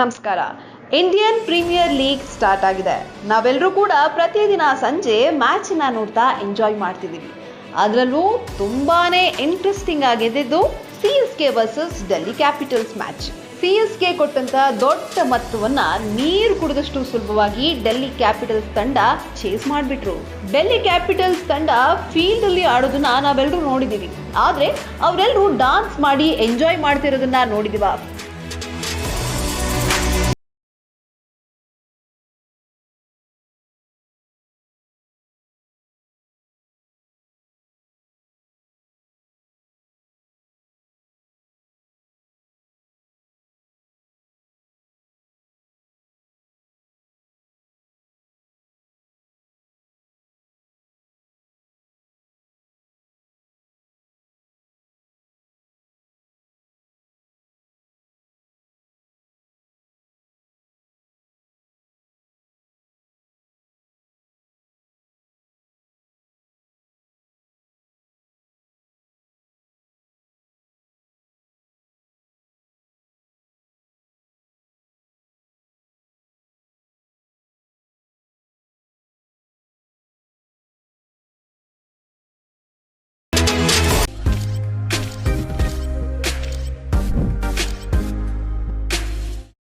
ನಮಸ್ಕಾರ. Indian premier league start ಆಗಿದೆ. ನಾವೆಲ್ಲರೂ ಕೂಡ ಪ್ರತಿದಿನ ಸಂಜೆ ಮ್ಯಾಚನ್ನ ನೋಡ್ತಾ ಎಂಜಾಯ್ ಮಾಡ್ತಿದ್ದೀವಿ ಅದರಲ್ಲೂ ತುಂಬಾನೇ ಇಂಟ್ರೆಸ್ಟಿಂಗ್ ಆಗಿದ್ದು C S K versus Delhi capitals match C S K ಕೊಟ್ಟಂತ ದೊಡ್ಡ ಮೊತ್ತವನ್ನ ನೀರು ಕುಡಿದಷ್ಟು ಸುಲಭವಾಗಿ ಡೆಲ್ಲಿ ಕ್ಯಾಪಿಟಲ್ಸ್ ತಂಡ ಚೇಸ್ ಮಾಡಿಬಿಟ್ರು. ಡೆಲ್ಲಿ ಕ್ಯಾಪಿಟಲ್ಸ್ ತಂಡ ಫೀಲ್ಡ್ ಅಲ್ಲಿ ಆಡೋದನ್ನ ನಾವೆಲ್ಲರೂ ನೋಡಿದೀವಿ. ಆದ್ರೆ ಅವರೆಲ್ಲರೂ ಡಾನ್ಸ್ ಮಾಡಿ ಎಂಜಾಯ್ ಮಾಡ್ತಿರೋದನ್ನ ನೋಡಿದೀವ.